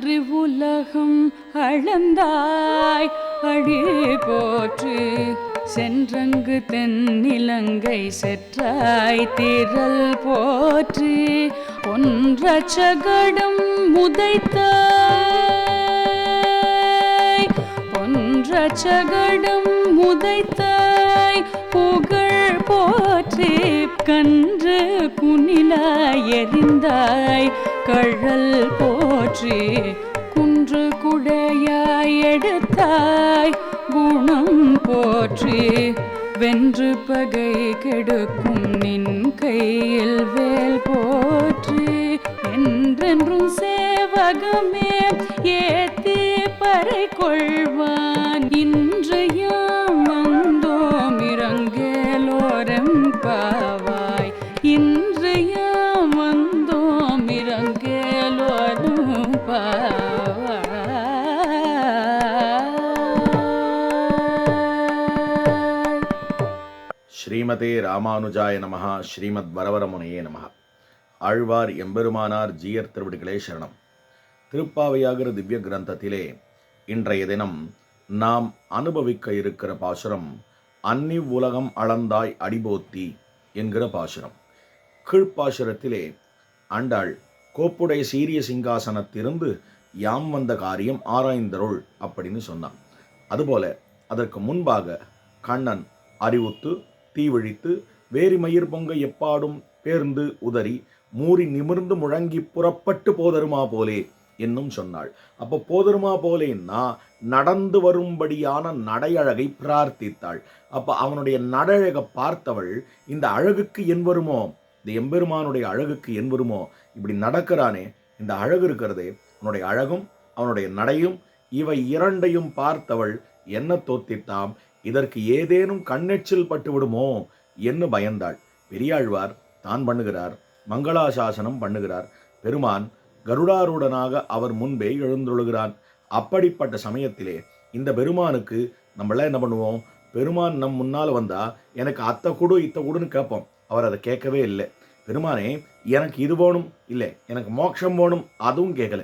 அன்று உலகம் அளந்தாய். அடி போற்று சென்றங்கு தென்னிலங்கை செற்றாய். திரள் போற்று ஒன்ற சகடம் முதைத்தாய் ஒன்ற சகடம் முதைத்தாய் புகழ் போற்றி கன்று குனிலாய் எரிந்தாய். கழல் போற்றி குன்று குடையாய் எடுத்தாய் குணம் போற்றி. வென்று பகை கெடுக்கும் நின் கையில் வேல் போற்றி. என்றென்றும் சேவகமே ஏத்தி பறை கொள்வாய். ஸ்ரீமதே ராமானுஜாய நமஹா ஸ்ரீமத் வரவரமுனையே நமகா ஆழ்வார் எம்பெருமானார் ஜீயர் திருவடிகளே சரணம். திருப்பாவையாகிற திவ்ய கிரந்தத்திலே இன்றைய தினம் நாம் அனுபவிக்க இருக்கிற பாசுரம் அன்னி உலகம் அளந்தாய் அடிபோத்தி என்கிற பாசுரம். கீழ்ப்பாசுரத்திலே ஆண்டாள் கோப்புடைய சீரிய சிங்காசனத்திலிருந்து யாம் வந்த காரியம் ஆராய்ந்தருள் அப்படின்னு சொன்னான். அதுபோல அதற்கு முன்பாக கண்ணன் அறிவுத்து தீவிழித்து வேரி மயிர் பொங்க எப்பாடும் பேர்ந்து உதறி மூறி நிமிர்ந்து முழங்கி புறப்பட்டு போதருமா போலே என்னும் சொன்னாள். அப்போ போதருமா போலேன்னா நடந்து வரும்படியான நடையழகை பிரார்த்தித்தாள். அப்போ அவனுடைய நடையழகை பார்த்தவள் இந்த அழகுக்கு என் வருமோ? இந்த எம்பெருமானுடைய அழகுக்கு என் வருமோ? இப்படி நடக்கிறானே இந்த அழகு இருக்கிறதே அவனுடைய அழகும் அவனுடைய நடையும் இவை இரண்டையும் பார்த்தவள் என்ன தோத்திட்டாம்? இதற்கு ஏதேனும் கண்ணெச்சில் பட்டு விடுமோ என்று பயந்தாள். பெரியாழ்வார் தான் பண்ணுகிறார். மங்களாசாசனம் பண்ணுகிறார். பெருமான் கருடாரூடனாக அவர் முன்பே எழுந்துள்ளுகிறான் அப்படிப்பட்ட சமயத்திலே இந்த பெருமானுக்கு நம்மளாம் என்ன பண்ணுவோம்? பெருமான் நம் முன்னால் வந்தா எனக்கு அத்தை கொடு இத்த கொடுன்னு கேட்போம். அவர் அதை கேட்கவே இல்லை. பெருமானே எனக்கு இது போகணும் இல்லை எனக்கு மோட்சம் போகணும் அதுவும் கேட்கல.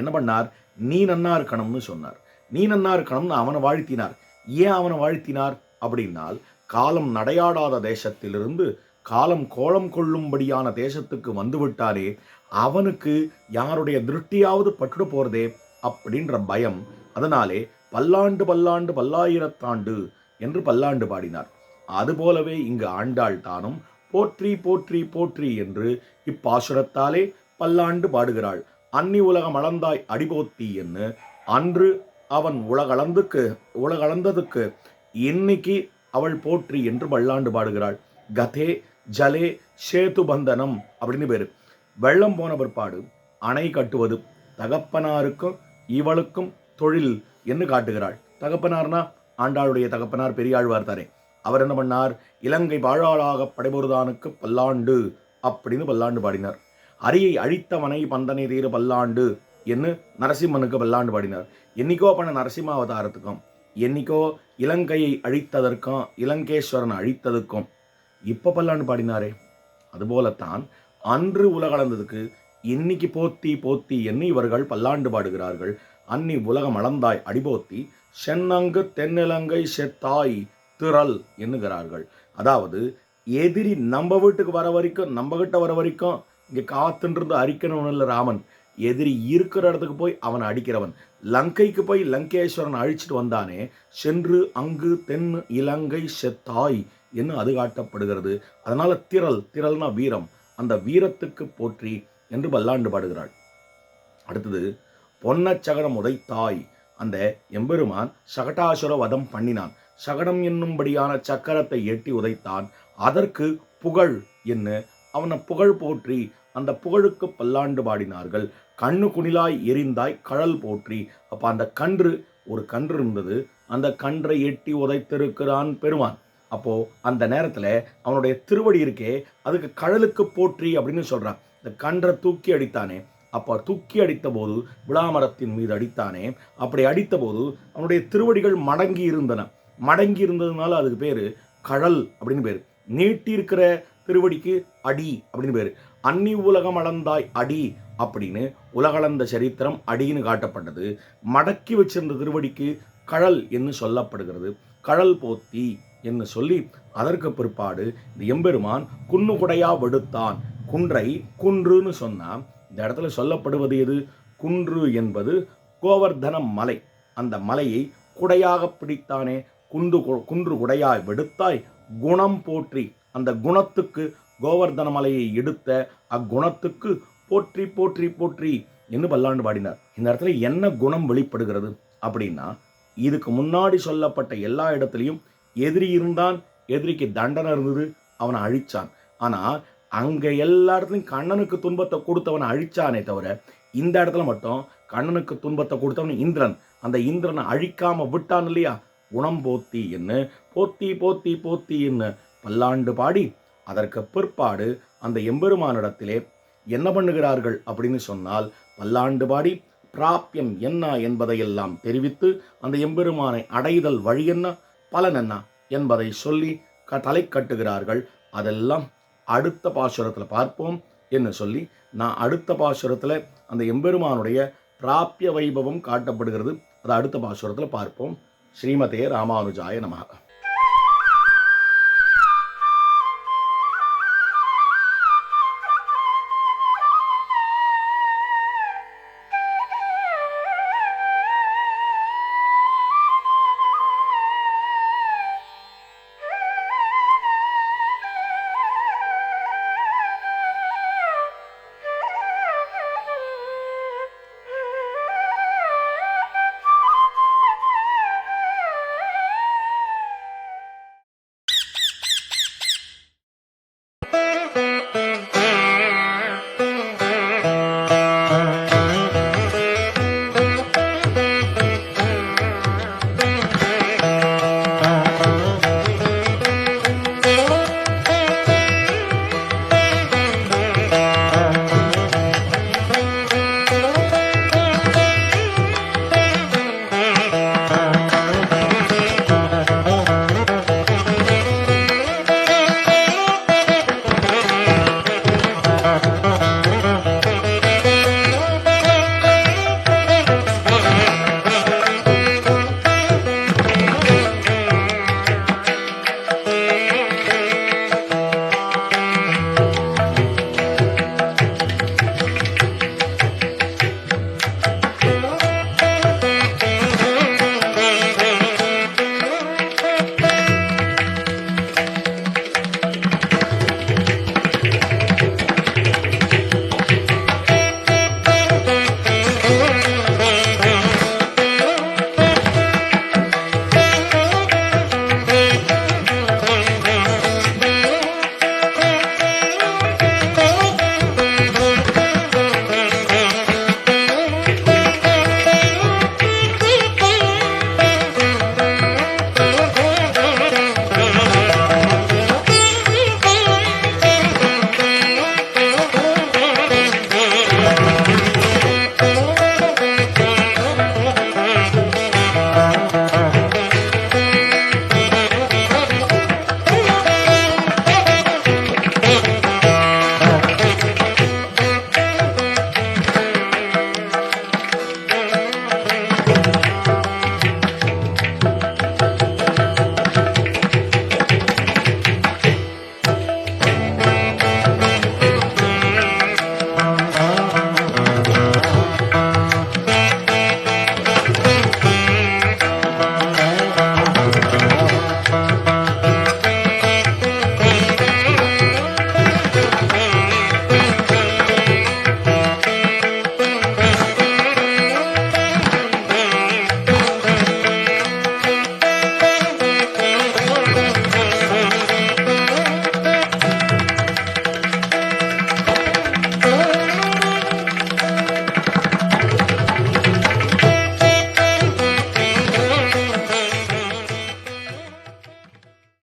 என்ன பண்ணார்? நீ நன்னா இருக்கணும்னு சொன்னார். நீ நன்னா இருக்கணும்னு அவனை வாழ்த்தினார். ஏன் அவனை வாழ்த்தினார்? அப்படின்னால் காலம் நடையாடாத தேசத்திலிருந்து காலம் கோலம் கொள்ளும்படியான தேசத்துக்கு வந்துவிட்டாரே அவனுக்கு யாருடைய திருஷ்டியாவது பட்டுட போகிறதே அப்படின்ற பயம். அதனாலே பல்லாண்டு பல்லாண்டு பல்லாயிரத்தாண்டு என்று பல்லாண்டு பாடினார். அதுபோலவே இங்கு ஆண்டாள் தானும் போற்றி போற்றி போற்றி என்று இப்பாசுரத்தாலே பல்லாண்டு பாடுகிறாள். அன்னி உலகம் அளந்தாய் அடிபோத்தி என்று அன்று அவன் உலகளந்துக்கு உலகளந்ததுக்கு இன்னைக்கு அவள் போற்றி என்று பல்லாண்டு பாடுகிறாள். கதே ஜலே சேது பந்தனம் அப்படின்னு பேர். வெள்ளம் போன பிற்பாடு அணை கட்டுவது தகப்பனாருக்கும் இவளுக்கும் தொழில் என்று காட்டுகிறாள். தகப்பனார்னா ஆண்டாளுடைய தகப்பனார் பெரியாழ்வார் தானே. அவர் என்ன பண்ணார்? இலங்கை வாழாளாக படைபொருதானுக்கு பல்லாண்டு அப்படின்னு பல்லாண்டு பாடினார். அரியை அழித்தவனை பந்தனை தீர பல்லாண்டு என்று நரசிம்மனுக்கு பல்லாண்டு பாடினார். என்னைக்கோ பண்ண நரசிம்ம அவதாரத்துக்கும் என்னைக்கோ இலங்கையை அழித்ததற்கும் இலங்கேஸ்வரன் அழித்ததுக்கும் இப்போ பல்லாண்டு பாடினாரே. அதுபோலத்தான் அன்று உலகளந்ததுக்கு இன்னைக்கு போத்தி போத்தி என்று இவர்கள் பல்லாண்டு பாடுகிறார்கள். அன்னி உலகம் அளந்தாய் அடிபோத்தி சென்னங்கு தென்னிலங்கை செத்தாய் திரள் என்னுகிறார்கள் அதாவது எதிரி நம்ம வீட்டுக்கு வர வரைக்கும் நம்ம கிட்ட வர வரைக்கும் இங்கே காத்துன்றது அரிக்கணும்னு இல்லை ராமன். எதிரி இருக்கிற இடத்துக்கு போய் அவனை அடிக்கிறவன். லங்கைக்கு போய் லங்கேஸ்வரன் அழிச்சிட்டு வந்தானே சென்று அங்கு தென் இலங்கை செத்தாய் என்று அது காட்டப்படுகிறது. அதனால திரள் திரள்னா வீரம். அந்த வீரத்துக்கு போற்றி என்று பல்லாண்டு பாடுகிறாள். அடுத்தது பொன்னச்சகடம் உதைத்தாய். அந்த எம்பெருமான் சகடாசுர வதம் பண்ணினான். சகடம் என்னும்படியான சக்கரத்தை எட்டி உதைத்தான். அதற்கு புகழ் என்ன அவனை புகழ் போற்றி அந்த புகழுக்கு பல்லாண்டு பாடினார்கள். கண்ணு குணிலாய் எரிந்தாய் கழல் போற்றி. அப்போ அந்த கன்று ஒரு கன்று இருந்தது. அந்த கன்றை எட்டி உதைத்திருக்கிறான் பெருமான். அப்போது அந்த நேரத்தில் அவனுடைய திருவடி இருக்கே அதுக்கு கழலுக்கு போற்றி அப்படின்னு சொல்கிறான் இந்த கன்றை தூக்கி அடித்தானே அப்போ தூக்கி அடித்த போது விளாமரத்தின் மீது அடித்தானே அப்படி அடித்த போது அவனுடைய திருவடிகள் மடங்கி இருந்தன. மடங்கி இருந்ததுனால அதுக்கு பேர் கழல் அப்படின்னு பேர். நீட்டியிருக்கிற திருவடிக்கு அடி அப்படின்னு பேர். அன்னி உலகம் அளந்தாய் அடி அப்படின்னு உலகளந்த சரித்திரம் அடின்னு காட்டப்பட்டது. மடக்கி வச்சிருந்த திருவடிக்கு கழல் என்று சொல்லப்படுகிறது. கழல் போத்தி என்று சொல்லி அதற்கு பிற்பாடு இந்த எம்பெருமான் குன்னு குடையா வெடுத்தான். குன்றை குன்றுன்னு சொன்னால் இந்த இடத்துல சொல்லப்படுவது எது? குன்று என்பது கோவர்தன மலை. அந்த மலையை குடையாக பிடித்தானே குன்று கு- குன்று குடையாய் வெடுத்தாய் குணம் போற்றி அந்த குணத்துக்கு கோவர்தன மலையை எடுத்த அக்குணத்துக்கு போற்றி போற்றி போற்றி என்று பல்லாண்டு பாடினார். இந்த இடத்துல என்ன குணம் வெளிப்படுகிறது அப்படின்னா இதுக்கு முன்னாடி சொல்லப்பட்ட எல்லா இடத்துலையும் எதிரி இருந்தான் எதிரிக்கு தண்டனை இருந்தது அவனை அழிச்சான். ஆனால் அங்கே எல்லா இடத்துலையும் கண்ணனுக்கு துன்பத்தை கொடுத்தவனை அழிச்சானே தவிர இந்த இடத்துல மட்டும் கண்ணனுக்கு துன்பத்தை கொடுத்தவன் இந்திரன். அந்த இந்திரனை அழிக்காம விட்டான் இல்லையா? குணம் போத்தி என்ன போத்தி போத்தி போத்தி என்ன பல்லாண்டு பாடி அதற்கு பிற்பாடு அந்த எம்பெருமானிடத்திலே என்ன பண்ணுகிறார்கள் அப்படின்னு சொன்னால் பல்லாண்டு பாடி பிராப்பியம் என்ன என்பதையெல்லாம் தெரிவித்து அந்த எம்பெருமானை அடைதல் வழி என்ன பலன் என்ன என்பதை சொல்லி க தலை கட்டுகிறார்கள். அதெல்லாம் அடுத்த பாசுரத்தில் பார்ப்போம் என்று சொல்லி நான் அடுத்த பாசுரத்தில் அந்த எம்பெருமானுடைய பிராப்பிய வைபவம் காட்டப்படுகிறது. அதை அடுத்த பாசுரத்தில் பார்ப்போம். ஸ்ரீமதே ராமானுஜாய நமக